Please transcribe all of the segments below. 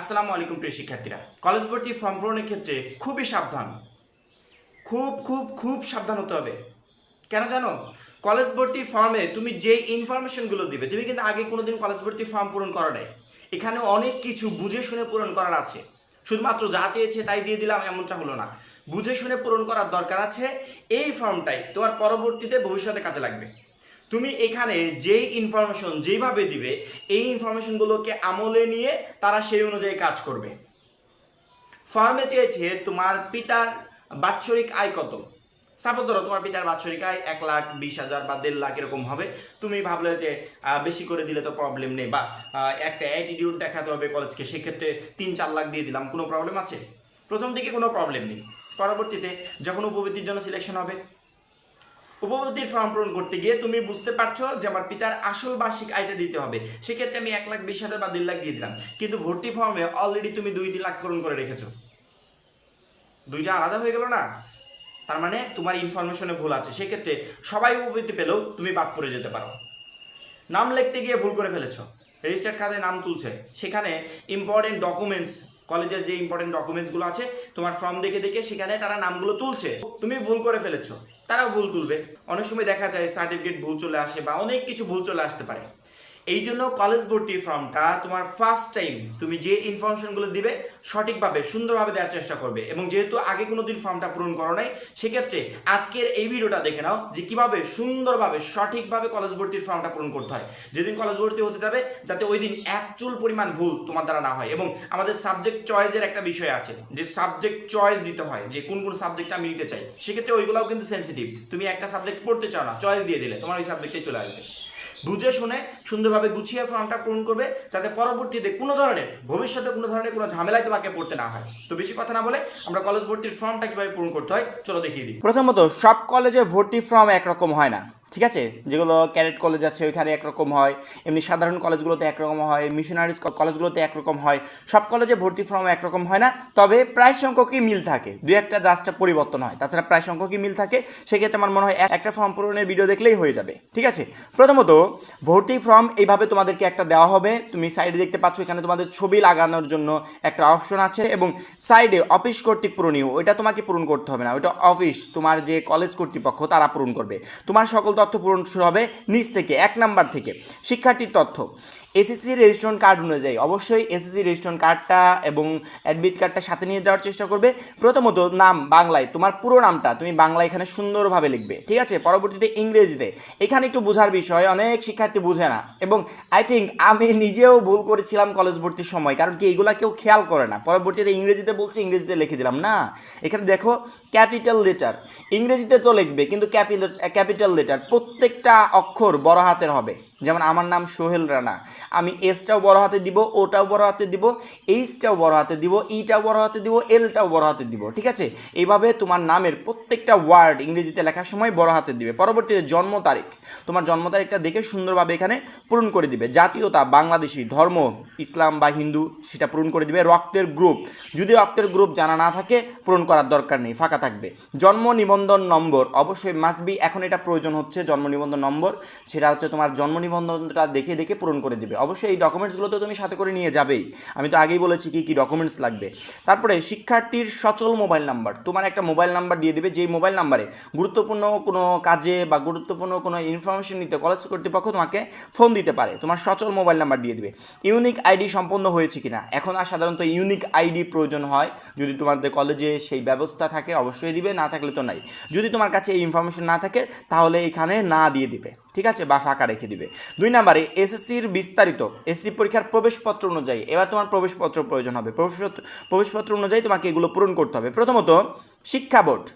আসসালামু আলাইকুম প্রিয় শিক্ষার্থীরা। কলেজ ভর্তি ফর্ম পূরণের ক্ষেত্রে খুবই সাবধান। খুব খুব খুব সাবধান হতে হবে। কেন জানো? কলেজ ভর্তি ফর্মে তুমি যে ইনফরমেশনগুলো দিবে, তুমি কিন্তু আগে কোনোদিন কলেজ ভর্তি ফর্ম পূরণ করো নাই। এখানে অনেক কিছু বুঝে শুনে পূরণ করার আছে। শুধুমাত্র যা চেয়েছে তাই দিয়ে দিলাম, এমনটা হলো না। বুঝে শুনে পূরণ করার দরকার আছে, এই ফর্মটাই তোমার পরবর্তীতে ভবিষ্যতে কাজে লাগবে। তুমি এখানে যেই ইনফরমেশন যেইভাবে দিবে, এই ইনফরমেশনগুলোকে আমলে নিয়ে তারা সেই অনুযায়ী কাজ করবে। ফর্মে চেয়েছে তোমার পিতার বাৎসরিক আয় কত? সাপোজ ধরো তোমার পিতার বাৎসরিক আয় এক লাখ, বিশ হাজার বা দেড় লাখ এরকম হবে। তুমি ভাবলে যে বেশি করে দিলে তো প্রবলেম নেই বা একটা অ্যাটিটিউড দেখাতে হবে কলেজকে সেক্ষেত্রে তিন চার লাখ দিয়ে দিলাম, কোনো প্রবলেম আছে? প্রথম দিকে কোনো প্রবলেম নেই। পরবর্তীতে যখন উপবৃত্তির জন্য সিলেকশন হবে উপবৃত্তির ফর্ম পূরণ করতে গিয়ে তুমি বুঝতে পারছ যে আমার পিতার আসল বার্ষিক আয়টা দিতে হবে। সেক্ষেত্রে আমি এক লাখ বিশ হাজার বা দেড় লাখ দিয়ে দিলাম। কিন্তু ভর্তি ফর্মে অলরেডি তুমি দুই তিন লাখ পূরণ করে রেখেছো। দুইটা আলাদা হয়ে গেল না? তার মানে তোমার ইনফরমেশনে ভুল আছে। সেক্ষেত্রে সবাই উপবৃত্তি পেলেও তুমি বাদ পড়ে যেতে পারো। নাম লিখতে গিয়ে ভুল করে ফেলেছো। রেজিস্টার্ড খাতায় নাম তুলছে। সেখানে ইম্পর্টেন্ট ডকুমেন্টস কলেজের যে ইম্পর্টেন্ট ডকুমেন্টসগুলো আছে, তোমার ফর্ম দেখে দেখে সেখানে তারা নামগুলো তুলছে। তুমি ভুল করে ফেলেছো। তারাও ভুল তুলবে। অনেক সময় দেখা যায় সার্টিফিকেট ভুল চলে আসে বা অনেক কিছু ভুল চলে আসতে পারে। এই জন্য কলেজ ভর্তির ফর্মটা তোমার ফার্স্ট টাইম তুমি যে ইনফরমেশনগুলো দিবে সঠিকভাবে, সুন্দরভাবে দেওয়ার চেষ্টা করবে। এবং যেহেতু আগে কোনো দিন ফর্মটা পূরণ করো নাই, সেক্ষেত্রে আজকের এই ভিডিওটা দেখে নাও যে কীভাবে সুন্দরভাবে, সঠিকভাবে কলেজ ভর্তির ফর্মটা পূরণ করতে হয়। যেদিন কলেজ ভর্তি হতে যাবে, যাতে ওই দিন এক চুল পরিমাণ ভুল তোমার দ্বারা না হয়। এবং আমাদের সাবজেক্ট চয়েসের একটা বিষয় আছে, যে সাবজেক্ট চয়েস দিতে হয়, যে কোন কোন সাবজেক্ট আমি নিতে চাই। সেক্ষেত্রে ওইগুলোও কিন্তু সেন্সিটিভ তুমি একটা সাবজেক্ট পড়তে চাও না চয়েস দিয়ে দিলে, তোমার ওই সাবজেক্টে চলে আসবে। বুঝে শুনে সুন্দরভাবে গুছিয়ে ফর্মটা পূরণ করবে, যাতে পরবর্তীতে কোনো ধরনের, ভবিষ্যতে কোনো ধরনের কোনো ঝামেলায় তোমাকে পড়তে না হয়। তো বেশি কথা না বলে আমরা কলেজ ভর্তির ফর্মটা কীভাবে পূরণ করতে হয়, চলো দেখিয়ে দিই। প্রথমত, সব কলেজে ভর্তি ফর্ম একরকম হয় না। ঠিক আছে? যেগুলো ক্যাডেট কলেজ আছে, ওইখানে একরকম হয়। এমনি সাধারণ কলেজগুলোতে একরকম হয় মিশনারিজ কলেজগুলোতে একরকম হয়। সব কলেজে ভর্তি ফর্ম একরকম হয় না, তবে প্রায় সংখ্যকই মিল থাকে। দু একটা জাস্টটা পরিবর্তন হয়, তাছাড়া প্রায় সংখ্যকই মিল থাকে। সেক্ষেত্রে আমার মনে হয় একটা ফর্ম পূরণের ভিডিও দেখলেই হয়ে যাবে, ঠিক আছে? প্রথমত, ভর্তি ফর্ম এইভাবে তোমাদেরকে একটা দেওয়া হবে। তুমি সাইডে দেখতে পাচ্ছ, এখানে তোমাদের ছবি লাগানোর জন্য একটা অপশন আছে এবং সাইডে অফিস কর্তৃক পূরণীয়, ওইটা তোমাকে পূরণ করতে হবে না। ওইটা অফিস তোমার যে কলেজ কর্তৃপক্ষ, তারা পূরণ করবে। তোমার সকল তথ্য পূরণ শুরু হবে নিচ থেকে এক নাম্বার থেকে। শিক্ষার্থীর তথ্য। এসএসসি রেজিস্ট্রেশন কার্ড অনুযায়ী অবশ্যই এসএসসি রেজিস্ট্রেশন কার্ডটা এবং অ্যাডমিট কার্ডটা সাথে নিয়ে যাওয়ার চেষ্টা করবে। প্রথমত নাম বাংলায়, তোমার পুরো নামটা তুমি বাংলা এখানে সুন্দরভাবে লিখবে, ঠিক আছে? পরবর্তীতে ইংরেজিতে। এখানে একটু বোঝার বিষয়, অনেক শিক্ষার্থী বুঝে না। এবং আই থিঙ্ক আমি নিজেও ভুল করেছিলাম কলেজ ভর্তির সময়, কারণ কি এগুলা কেউ খেয়াল করে না। পরবর্তীতে ইংরেজিতে বলছে, ইংরেজিতে লিখে দিলাম। না, এখানে দেখো ক্যাপিটাল লেটার ইংরেজিতে তো লিখবে, কিন্তু ক্যাপিটাল ক্যাপিটাল লেটার প্রত্যেকটা অক্ষর বড় হাতের হবে। যেমন আমার নাম সোহেল রানা। আমি এসটাও বড় হাতে দিব ওটাও বড় হাতে দিব এইচটাও বড় হাতে দিব ইটাও বড় হাতে দিব এলটাও বড় হাতে দিব, ঠিক আছে? এইভাবে তোমার নামের প্রত্যেকটা ওয়ার্ড ইংরেজিতে লেখার সময় বড় হাতে দিবে। পরবর্তীতে জন্ম তারিখ। তোমার জন্ম তারিখটা দেখে সুন্দরভাবে এখানে পূরণ করে দিবে। জাতীয়তা, বাংলাদেশি, ধর্ম, ইসলাম বা হিন্দু, সেটা পূরণ করে দিবে। রক্তের গ্রুপ যদি রক্তের গ্রুপ জানা না থাকে, পূরণ করার দরকার নেই, ফাঁকা থাকবে। জন্ম নিবন্ধন নম্বর অবশ্যই মাস্ট বি এখন এটা প্রয়োজন হচ্ছে জন্ম নিবন্ধন নম্বর, সেটা হচ্ছে তোমার জন্ম নিবন্ধনটা দেখে দেখে পূরণ করে দিবে। অবশ্যই এই ডকুমেন্টসগুলো তো তুমি সাথে করে নিয়ে যাবেই। আমি তো আগেই বলেছি কি কি ডকুমেন্টস লাগবে। তারপরে শিক্ষার্থীর সচল মোবাইল নাম্বার তোমার একটা মোবাইল নাম্বার দিয়ে দিবে। যেই মোবাইল নাম্বারে গুরুত্বপূর্ণ কোনো কাজে বা গুরুত্বপূর্ণ কোনো ইনফরমেশন নিতে কলেজ কর্তৃপক্ষ তোমাকে ফোন দিতে পারে। তোমার সচল মোবাইল নাম্বার দিয়ে দিবে। ইউনিক আইডি সম্পন্ন হয়েছে কিনা? এখন আর সাধারণত ইউনিক আইডি প্রয়োজন হয়। যদি তোমাদের কলেজে সেই ব্যবস্থা থাকে, অবশ্যই দিবে। না থাকলে তো নাই। যদি তোমার কাছে এই ইনফরমেশন না থাকে, তাহলে এখানে না দিয়ে দিবে, ঠিক আছে, বা ফাঁকা রেখে দিবে। দুই নম্বরে এসএসসির বিস্তারিত এসসি পরীক্ষার প্রবেশপত্র অনুযায়ী, এবার তোমার প্রবেশপত্র প্রয়োজন হবে। প্রবেশপত্র প্রবেশপত্র অনুযায়ী তোমাকে এগুলো পূরণ করতে হবে। প্রথমত, শিক্ষা বোর্ড,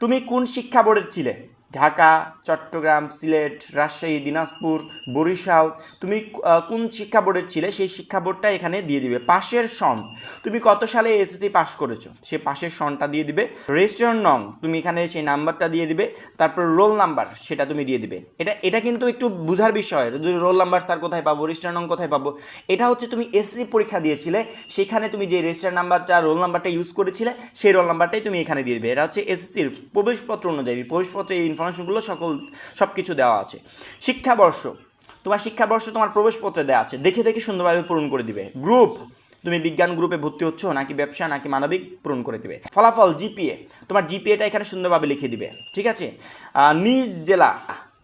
তুমি কোন শিক্ষা বোর্ডের ছিলে? ঢাকা, চট্টগ্রাম, সিলেট, রাজশাহী, দিনাজপুর, বরিশাল, তুমি কোন শিক্ষা বোর্ডের ছিলে? সেই শিক্ষা বোর্ডটা এখানে দিয়ে দিবে। পাশের সন, তুমি কত সালে এসএসসি পাস করেছ? সে পাশের সনটা দিয়ে দিবে। রেজিস্ট্রেশন নং, তুমি এখানে সেই নাম্বারটা দিয়ে দিবে। তারপর রোল নাম্বার, সেটা তুমি দিয়ে দিবে। এটা এটা কিন্তু একটু বোঝার বিষয়। রোল নাম্বার স্যার কোথায় পাবো রেজিস্টার নং কোথায় পাবো? এটা হচ্ছে তুমি এসএসসি পরীক্ষা দিয়েছিলে। সেখানে তুমি যে রেজিস্টার নাম্বারটা, রোল নাম্বারটা ইউজ করেছিলে, সেই রোল নাম্বারটাই তুমি এখানে দিয়ে দিবে। এটা হচ্ছে এসএসসির প্রবেশপত্র অনুযায়ী। প্রবেশপত্রে এই ইনফরমেশনগুলো সকল সব কিছু দেওয়া আছে। শিক্ষাবর্ষ, তোমার শিক্ষাবর্ষ তোমার প্রবেশপত্রে দেওয়া আছে। দেখে দেখে সুন্দরভাবে পূরণ করে দিবে। গ্রুপ, তুমি বিজ্ঞান গ্রুপে ভর্তি হচ্ছ, নাকি ব্যবসা, নাকি মানবিক, পূরণ করে দিবে। ফলাফল, জিপিএ, তোমার জিপিএটা এখানে সুন্দরভাবে লিখে দিবে। ঠিক আছে? নিজ জেলা,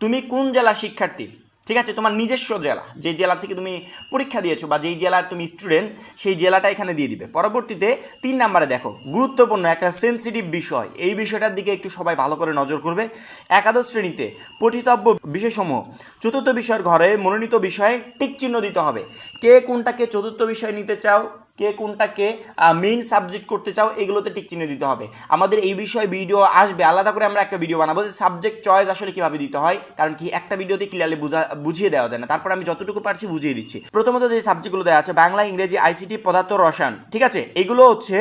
তুমি কোন জেলা শিক্ষার্থী? ঠিক আছে? তোমার নিজস্ব জেলা, যে জেলা থেকে তুমি পরীক্ষা দিয়েছ বা যেই জেলার তুমি স্টুডেন্ট সেই জেলাটা এখানে দিয়ে দিবে। পরবর্তীতে তিন নাম্বারে দেখো, গুরুত্বপূর্ণ একটা সেন্সিটিভ বিষয়। এই বিষয়টার দিকে একটু সবাই ভালো করে নজর করবে। একাদশ শ্রেণীতে পঠিতব্য বিষয়সমূহ, চতুর্থ বিষয়ের ঘরে মনোনীত বিষয়ে টিক চিহ্ন দিতে হবে। কে কোনটাকে চতুর্থ বিষয় নিতে চাও? কে কোনটাকে মেইন সাবজেক্ট করতে চাও, এগুলোতে টিক চিহ্ন দিতে হবে। আমাদের এই বিষয়ে ভিডিও আসবে, আলাদা করে আমরা একটা ভিডিও বানাবো যে সাবজেক্ট চয়েস আসলে কীভাবে দিতে হয়, কারণ কি একটা ভিডিওতে ক্লিয়ারলি বুঝা, বুঝিয়ে দেওয়া যায় না। তারপর আমি যতটুকু পারছি বুঝিয়ে দিচ্ছি। প্রথমত যে সাবজেক্টগুলো দেওয়া আছে, বাংলা, ইংরেজি আইসিটি পদার্থ, রসায়ন, ঠিক আছে? এগুলো হচ্ছে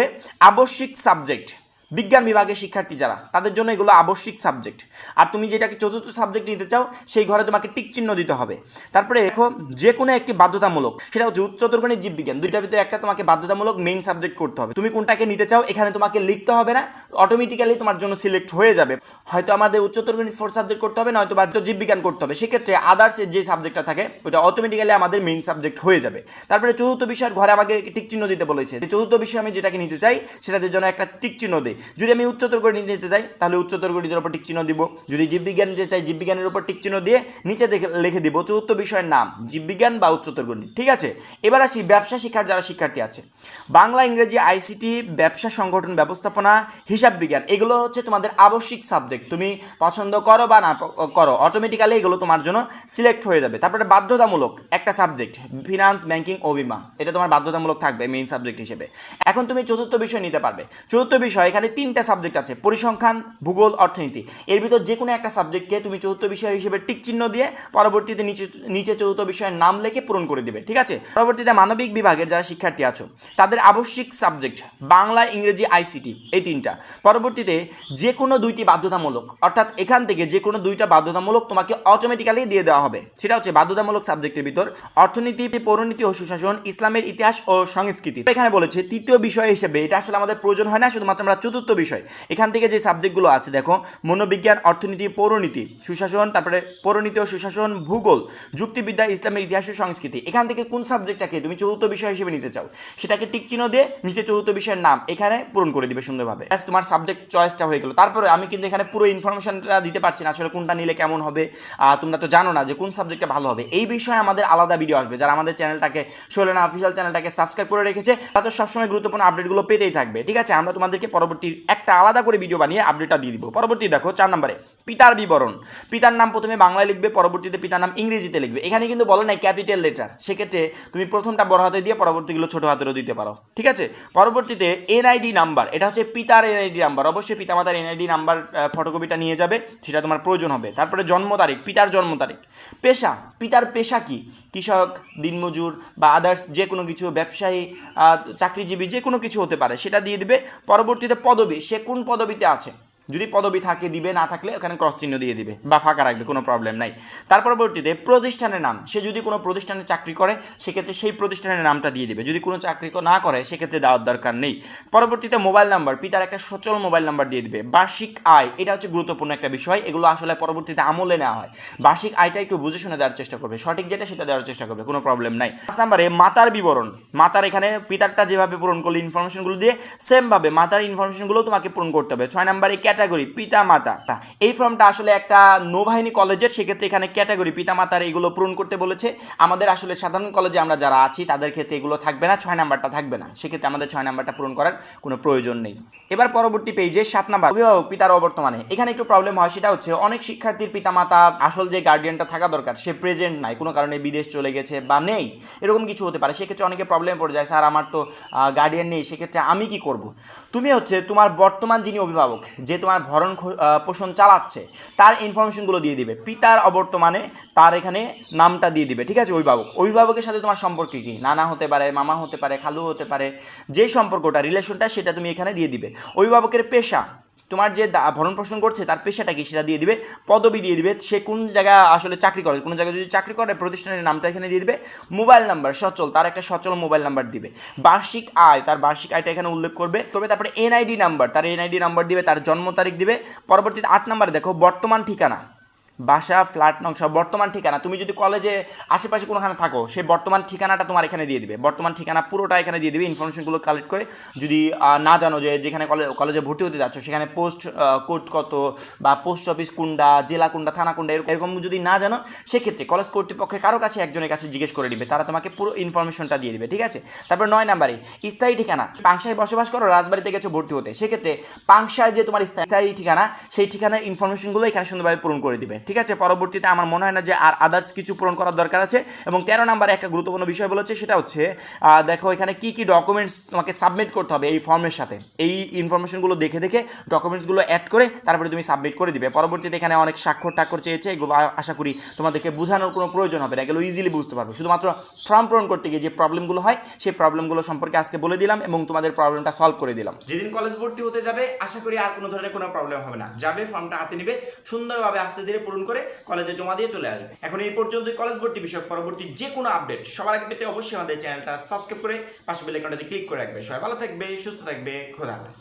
আবশ্যিক সাবজেক্ট বিজ্ঞান বিভাগের শিক্ষার্থী যারা, তাদের জন্য এগুলো আবশ্যিক সাবজেক্ট আর তুমি যেটাকে চতুর্থ সাবজেক্ট নিতে চাও, সেই ঘরে তোমাকে টিক চিহ্ন দিতে হবে। তারপরে দেখো, যে কোনো একটি বাধ্যতামূলক, সেটা হচ্ছে উচ্চতর গণিত জীববিজ্ঞান, দুইটার ভিতরে একটা তোমাকে বাধ্যতামূলক মেইন সাবজেক্ট করতে হবে। তুমি কোনটাকে নিতে চাও, এখানে তোমাকে লিখতে হবে না অটোমেটিক্যালি তোমার জন্য সিলেক্ট হয়ে যাবে। হয়তো আমাদের উচ্চতর গণিত ফোর সাবজেক্ট করতে হবে, নয়তো বাধ্য জীববিজ্ঞান করতে হবে। সেক্ষেত্রে আদার্সের যে সাবজেক্টটা থাকে ওটা অটোমেটিক্যালি আমাদের মেইন সাবজেক্ট হয়ে যাবে। তারপরে চতুর্থ বিষয়ের ঘরে আমাকে টিক চিহ্ন দিতে বলেছে। চতুর্থ বিষয় আমি যেটাকে নিতে চাই, সেটাতে জন্য একটা টিক চিহ্ন দিই যদি আমি উচ্চতর গণিত নিতে চাই, তাহলে উচ্চতর গণিতের উপর টিক চিহ্ন দিব। যদি জীববিজ্ঞান নিতে চাই, জীববিজ্ঞানের উপর টিক চিহ্ন দিয়ে নিচে লিখে দিব। চতুর্থ বিষয়ের নাম, জীববিজ্ঞান বা উচ্চতর গণিত ঠিক আছে? এবার আসি ব্যবসা শিক্ষার, যারা শিক্ষার্থী আছে। বাংলা, ইংরেজি, আইসিটি, ব্যবসা সংগঠন, ব্যবস্থাপনা, হিসাব বিজ্ঞান, এগুলো হচ্ছে তোমাদের আবশ্যিক সাবজেক্ট। তুমি পছন্দ করো বা না করো অটোমেটিক্যালি এগুলো তোমার জন্য সিলেক্ট হয়ে যাবে। তারপরে বাধ্যতামূলক একটা সাবজেক্ট ফিনান্স ব্যাংকিং ও বিমা এটা তোমার বাধ্যতামূলক থাকবে মেইন সাবজেক্ট হিসেবে। এখন তুমি চতুর্থ বিষয় নিতে পারবে। চতুর্থ বিষয়, এখানে তিনটা সাবজেক্ট আছে, পরিসংখ্যান, ভূগোল, অর্থনীতি। এর ভিতর যে কোনো একটা সাবজেক্টকে তুমি চতুর্থ বিষয় হিসেবে টিক চিহ্ন দিয়ে পরবর্তীতে নিচে নিচে চতুর্থ বিষয়ের নাম লিখে পূরণ করে দিবে, ঠিক আছে? পরবর্তীতে মানবিক বিভাগের যারা শিক্ষার্থী আছো, তাদের আবশ্যিক সাবজেক্ট বাংলা, ইংরেজি আইসিটি এই তিনটা। পরবর্তীতে যে কোনো দুইটি বাধ্যতামূলক, অর্থাৎ এখান থেকে যে কোনো দুইটা বাধ্যতামূলক তোমাকে অটোমেটিক্যালি দিয়ে দেওয়া হবে। সেটা হচ্ছে বাধ্যতামূলক সাবজেক্টের ভিতর অর্থনীতি পৌরনীতি ও সুশাসন, ইসলামের ইতিহাস ও সংস্কৃতি। এখানে বলেছে তৃতীয় বিষয় হিসেবে, এটা আসলে আমাদের প্রয়োজন হয় না, শুধুমাত্র আমরা চতুর্থ বিষয়। এখান থেকে যে সাবজেক্টগুলো আছে, দেখো, মনোবিজ্ঞান, অর্থনীতি, পৌরনীতি, সুশাসন, তারপরে পৌরনীতি ও সুশাসন, ভূগোল, যুক্তিবিদ্যা, ইসলামের ইতিহাস ও সংস্কৃতি। এখান থেকে কোন সাবজেক্টটাকে তুমি চতুর্থ বিষয় হিসেবে নিতে চাও? সেটাকে টিক চিহ্ন দিয়ে নিচে চতুর্থ বিষয়ের নাম এখানে পূরণ করে দিবে সুন্দরভাবে। ব্যাস, তোমার সাবজেক্ট চয়েসটা হয়ে গেল। তারপরে আমি কিন্তু এখানে পুরো ইনফরমেশনটা দিতে পারছি না, আসলে কোনটা নিলে কেমন হবে। তোমরা তো জানো না যে কোন সাবজেক্টটা ভালো হবে। এই বিষয়ে আমাদের আলাদা ভিডিও আসবে। যারা আমাদের চ্যানেলটাকে শৈলেনা অফিসিয়াল চ্যানেলটাকে সাবস্ক্রাইব করে রেখেছে, তারা তো সবসময় গুরুত্বপূর্ণ আপডেটগুলো পেতেই থাকবে। ঠিক আছে, আমরা তোমাদেরকে পরবর্তী একটা আলাদা করে ভিডিও বানিয়ে আপডেটটা দিয়ে দিব। পরবর্তী দেখো, চার নম্বরে, পিতার বিবরণ। পিতার নাম প্রথমে বাংলায় লিখবে, পরবর্তীতে পিতার নাম ইংরেজিতে লিখবে। এখানে কিন্তু বলো নাই ক্যাপিটাল লেটার সেক্ষেত্রে তুমি প্রথমটা বড় হাতে দিয়ে পরবর্তীগুলো ছোট হাতেরও দিতে পারো। ঠিক আছে? পরবর্তীতে এনআইডি নাম্বার এটা হচ্ছে পিতার এনআইডি নাম্বার অবশ্যই পিতামাতার এনআইডি নাম্বার ফটোকপিটা নিয়ে যাবে, সেটা তোমার প্রয়োজন হবে। তারপরে জন্ম তারিখ, পিতার জন্ম তারিখ। পেশা, পিতার পেশা কি? কৃষক, দিনমজুর বা আদার্স যে কোনো কিছু, ব্যবসায়ী চাকরিজীবী যে কোনো কিছু হতে পারে, সেটা দিয়ে দিবে। পরবর্তীতে পদবি সে কোন পদবিতে আছে? যদি পদবি থাকে, দিবে, না থাকলে ওখানে ক্রস চিহ্ন দিয়ে দিবে বা ফাঁকা রাখবে, কোনো প্রবলেম নাই। তার পরবর্তীতে প্রতিষ্ঠানের নাম, সে যদি কোনো প্রতিষ্ঠানে চাকরি করে, সেক্ষেত্রে সেই প্রতিষ্ঠানের নামটা দিয়ে দিবে। যদি কোনো চাকরি না করে, সেক্ষেত্রে দেওয়ার দরকার নেই। পরবর্তীতে মোবাইল নাম্বার পিতার একটা সচল মোবাইল নাম্বার দিয়ে দিবে। বার্ষিক আয়, এটা হচ্ছে গুরুত্বপূর্ণ একটা বিষয়। এগুলো আসলে পরবর্তীতে আমলে নেওয়া হয়। বার্ষিক আয়টা একটু বুঝে শুনে দেওয়ার চেষ্টা করবে। সঠিক যেটা, সেটা দেওয়ার চেষ্টা করবে। কোনো প্রবলেম নাই। পাঁচ নাম্বারে, মাতার বিবরণ। মাতার এখানে পিতারটা যেভাবে পূরণ করলে ইনফরমেশনগুলো দিয়ে সেমভাবে মাতার ইনফরমেশনগুলো তোমাকে পূরণ করতে হবে। ছয় নাম্বারে ক্যাটাগরি পিতা মাতা এই ফর্মটা আসলে একটা নৌবাহিনী কলেজের, সেক্ষেত্রে এখানে ক্যাটাগরি পিতা মাতার এগুলো পূরণ করতে বলেছে। আমাদের আসলে সাধারণ কলেজে আমরা যারা আছি, তাদের ক্ষেত্রে এগুলো থাকবে না, ছয় নাম্বারটা থাকবে না। সেক্ষেত্রে আমাদের ছয় নাম্বারটা পূরণ করার কোনো প্রয়োজন নেই। এবার পরবর্তী পেজে সাত নাম্বার, অভিভাবক, পিতার অবর্তমানে। এখানে একটু প্রবলেম হয়, সেটা হচ্ছে অনেক শিক্ষার্থীর পিতামাতা আসল যে গার্ডিয়ানটা থাকা দরকার, সে প্রেজেন্ট নাই, কোনো কারণে বিদেশ চলে গেছে বা নেই। এরকম কিছু হতে পারে, সেক্ষেত্রে অনেকে প্রবলেম পড়ে যায়, স্যার, আমার তো গার্ডিয়ান নেই, সেক্ষেত্রে আমি কি করব? তুমি হচ্ছে তোমার বর্তমান যিনি অভিভাবক, যে তোমার ভরণ পোষণ চালাচ্ছে, তার ইনফরমেশনগুলো দিয়ে দিবে। পিতার অবর্তমানে তার এখানে নামটা দিয়ে দিবে, ঠিক আছে? অভিভাবক। অভিভাবকের সাথে তোমার সম্পর্ক কী? নানা হতে পারে, মামা হতে পারে, খালু হতে পারে, যে সম্পর্কটা রিলেশনটা সেটা তুমি এখানে দিয়ে দিবে। অভিভাবকের পেশা তোমার যে ভরণ পোষণ করছে, তার পেশাটা কি সেটা দিয়ে দিবে, পদবি দিয়ে দিবে, সে কোন জায়গায় আসলে চাকরি করে, কোন জায়গায় যদি চাকরি করে, প্রতিষ্ঠানের নামটা এখানে দিয়ে দিবে, মোবাইল নাম্বার সচল, তার একটা সচল মোবাইল নাম্বার দিবে। বার্ষিক আয়, তার বার্ষিক আয়টা এখানে উল্লেখ করবে করবে তারপরে এনআইডি নাম্বার তার এনআইডি নাম্বার দিবে, তার জন্ম তারিখ দিবে, পরবর্তীতে আট নাম্বার দেখো, বর্তমান ঠিকানা। বাসা ফ্ল্যাট নকশা বর্তমান ঠিকানা। তুমি যদি কলেজে আশেপাশে কোনোখানে থাকো সেই বর্তমান ঠিকানাটা তোমার এখানে দিয়ে দিবে। বর্তমান ঠিকানা পুরোটা এখানে দিয়ে দিবে ইনফরমেশনগুলো কালেক্ট করে। যদি না জানো যে যেখানে কলেজ ভর্তি হতে যাচ্ছ, সেখানে পোস্ট কোড কত বা পোস্ট অফিস কোনটা, জেলা কোনটা, থানা কোনটা, এরকম এরকম যদি না জানো, সেক্ষেত্রে কলেজ কর্তৃপক্ষের কারও কাছে একজনের কাছে জিজ্ঞেস করে নিবে। তারা তোমাকে পুরো ইনফরমেশনটা দিয়ে দিবে, ঠিক আছে? তারপর নয় নাম্বারে, স্থায়ী ঠিকানা। পাংশায় বসবাস করো, রাজবাড়িতে গেছো ভর্তি হতে। সেক্ষেত্রে পাংশায় যে তোমার স্থায়ী ঠিকানা, সেই ঠিকানার ইনফরমেশনগুলো এখানে সুন্দরভাবে পূরণ করে দিবে। ঠিক আছে? পরবর্তীতে আমার মনে হয় না যে আর আদার্স কিছু পূরণ করার দরকার আছে। এবং তেরো নাম্বারে একটা গুরুত্বপূর্ণ বিষয় বলেছে, সেটা হচ্ছে দেখো এখানে কি কি ডকুমেন্টস তোমাকে সাবমিট করতে হবে এই ফর্মের সাথে। এই ইনফরমেশনগুলো দেখে দেখে ডকুমেন্টসগুলো অ্যাড করে তারপরে তুমি সাবমিট করে দিবে। পরবর্তীতে এখানে অনেক স্বাক্ষর টাক্ষর চেয়েছে, এগুলো আশা করি তোমাদেরকে বোঝানোর কোনো প্রয়োজন হবে না। এগুলো ইজিলি বুঝতে পারবে। শুধুমাত্র ফর্ম পূরণ করতে গিয়ে যে প্রবলেমগুলো হয়, সেই প্রবলেমগুলো সম্পর্কে আজকে বলে দিলাম এবং তোমাদের প্রবলেমটা সলভ করে দিলাম। যেদিন কলেজ ভর্তি হতে যাবে, আশা করি আর কোনো ধরনের কোনো প্রবলেম হবে না। যাবে ফর্মটা হাতে নিবে, সুন্দরভাবে আস্তে ধীরে পূরণ করে কলেজে জমা দিয়ে চলে আসবে। এখন এই পর্যন্ত কলেজ ভর্তি বিষয়ক পরবর্তী যে কোনো আপডেট সবার আগে পেতে অবশ্যই আমাদের চ্যানেলটা সাবস্ক্রাইব করে পাশে বেল আইকনটাতে ক্লিক করে রাখবে। সবাই ভালো থাকবে, সুস্থ থাকবে, খোদা হাফেজ।